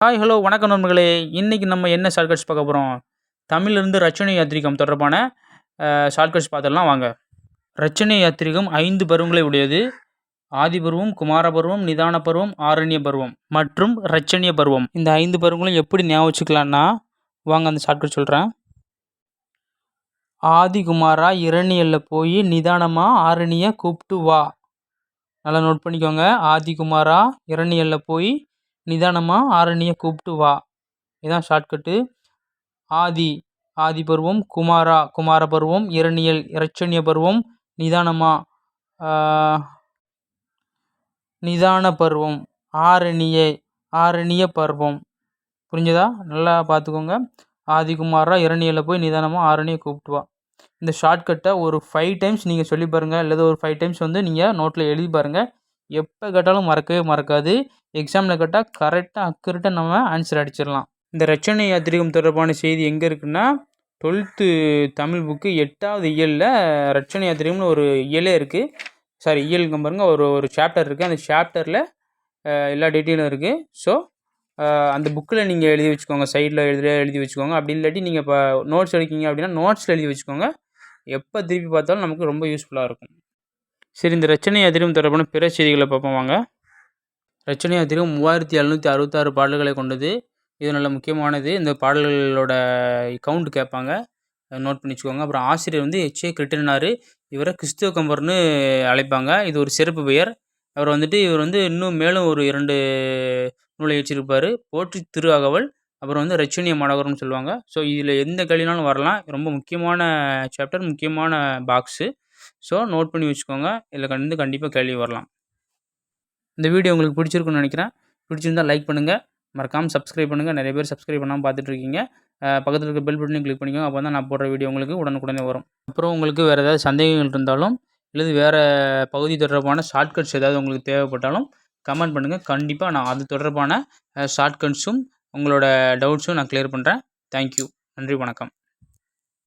Hi hello வணக்கம் நண்பர்களே. இன்றைக்கி நம்ம என்ன ஷார்ட்கட்ஸ் பார்க்க போகிறோம் தமிழிலிருந்து ரச்சனை யாத்திரிகம் தொடர்பான ஷார்ட்கட்ஸ் பார்த்துடலாம் வாங்க. ரச்சனை யாத்திரிகம் ஐந்து பருவங்களை உடையது. ஆதி பருவம் குமார பருவம் நிதான பருவம் ஆரண்ய பருவம் மற்றும் ரச்சனிய பருவம். இந்த ஐந்து பருவங்களும் எப்படி ஞாபகம் வச்சுக்கலான்னா வாங்க அந்த ஷார்ட்கட் சொல்கிறேன் ஆதி குமாரா இரணியல்ல போய் நிதானமாக ஆரணியை கூப்பிட்டு வா. நல்லா நோட் பண்ணிக்கோங்க. ஆதி குமாரா இரணியல்ல போய் நிதானமாக ஆரணியை கூப்பிட்டு வா. இதுதான் ஷார்ட்கட்டு ஆதி ஆதி பருவம் குமாரா குமார பருவம் இரணியல் இரட்சணிய பருவம் நிதானமாக நிதான பருவம் ஆரணிய ஆரணிய பருவம். புரிஞ்சதா? நல்லா பார்த்துக்கோங்க ஆதிகுமாரா இரணியலில் போய் நிதானமாக ஆரணியை கூப்பிட்டு வா. இந்த ஷார்ட்கட்டை ஒரு ஃபைவ் டைம்ஸ் நீங்கள் சொல்லி பாருங்கள் அல்லது ஒரு ஃபைவ் டைம்ஸ் வந்து நீங்கள் நோட்டில் எழுதி பாருங்கள் எப்போ கேட்டாலும் மறக்கவே மறக்காது. எக்ஸாமில் கேட்டால் கரெக்டாக அக்குரேட்டாக நம்ம ஆன்சர் அடிச்சிடலாம். இந்த ரச்சனை யாத்திரிகம் தொடர்பான செய்தி எங்கே இருக்குன்னா டுவெல்த்து தமிழ் புக்கு எட்டாவது இயலில் ரச்சனை யாத்திரிகம்னு ஒரு இயலே இருக்குது சாரி இயலுங்க பாருங்க ஒரு ஒரு சாப்டர் இருக்குது அந்த சாப்டரில் எல்லா டீட்டெயிலும் இருக்குது ஸோ அந்த புக்கில் நீங்கள் எழுதி வச்சுக்கோங்க. சைடில் எழுதி எழுதி வச்சுக்கோங்க. அப்படி இல்லாட்டி நீங்கள் இப்போ நோட்ஸ் எடுக்கீங்க அப்படின்னா நோட்ஸில் எழுதி வச்சுக்கோங்க. எப்போ திருப்பி பார்த்தாலும் நமக்கு ரொம்ப யூஸ்ஃபுல்லாக இருக்கும். சரி இந்த ரச்சனை அதிரும் தொடர்பான பிற செய்திகளை பார்ப்போம் வாங்க. ரச்சனை அதிரும் மூவாயிரத்தி எழுநூற்றி அறுபத்தாறு பாடல்களை கொண்டது. இது நல்ல முக்கியமானது. இந்த பாடல்களோட கவுண்ட் கேட்பாங்க. நோட் பண்ணி வச்சுக்கோங்க. அப்புறம் ஆசிரியர் வந்து ஹெச்ஏ கிருட்டினார் இவரை கிறிஸ்துவ கம்பர்னு அழைப்பாங்க. இது ஒரு சிறப்பு பெயர். அவர் வந்துட்டு இவர் வந்து இன்னும் மேலும் ஒரு இரண்டு நூலை வச்சிருப்பார் போற்றி திரு அகவல் அப்புறம் வந்து ரச்சனிய மாநகரம்னு சொல்லுவாங்க. ஸோ இதில் எந்த கேள்வினாலும் வரலாம். ரொம்ப முக்கியமான சாப்டர் முக்கியமான பாக்ஸு ஸோ நோட் பண்ணி வச்சுக்கோங்க. இதில் கண்டு கண்டிப்பாக கேள்வி வரலாம். இந்த வீடியோ உங்களுக்கு பிடிச்சிருக்குன்னு நினைக்கிறேன். பிடிச்சிருந்தால் லைக் பண்ணுங்கள் மறக்காமல் சப்ஸ்கிரைப் பண்ணுங்கள் நிறைய பேர் சப்ஸ்கிரைப் பண்ணாமல் பார்த்துட்ருக்கீங்க பக்கத்தில் இருக்க பெல் பட்டனையும் கிளிக் பண்ணிக்கோங்க. அப்போ தான் நான் போடுற வீடியோ உங்களுக்கு உடனுக்குடனே வரும். அப்புறம் உங்களுக்கு வேறு ஏதாவது சந்தேகங்கள் இருந்தாலும் இல்லை வேறு பகுதி தொடர்பான ஷார்ட்கட்ஸ் ஏதாவது உங்களுக்கு தேவைப்பட்டாலும் கமெண்ட் பண்ணுங்கள் கண்டிப்பாக நான் அது தொடர்பான ஷார்ட்கட்ஸும் உங்களோட டவுட்ஸும் நான் கிளியர் பண்ணுறேன் தேங்க்யூ நன்றி வணக்கம்.